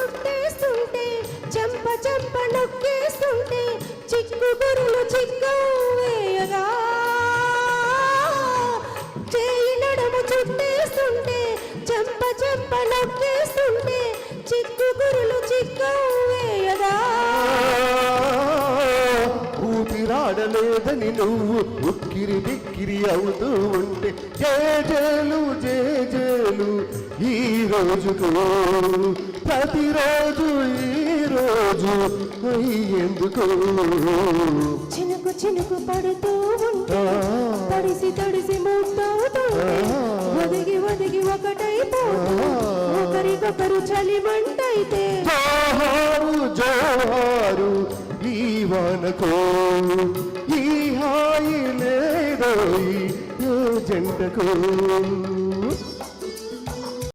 చుట్టేస్తుంటే చెంప చెంప నొక్కేస్తుంటే చిక్కు గురులు చిక్కు వేయగా చేయి నడుము చుట్టేస్తుంటే చెంప చెంప నొక్కేస్తుంటే చిక్కు గురులు చిక్కు వేయగా ఊపిరాడలేదని నువ్వు ఉక్కిరి బిక్కిరి అవుతూ ఉంటే జేజేలు జేజేలు ఈ రోజుకు ప్రతిరోజు ఈ రోజు ఎందుకు చినుకు చినుకు పడుతూ ఉంటే తడిసి తడిసి ఒదిగి ఒదిగి ఒకటైపోతూ ఒకరికొకరు చలి మంటైతే జోహారు ఈ వానకు ఈ హాయి లేదో ఈ జంటకు.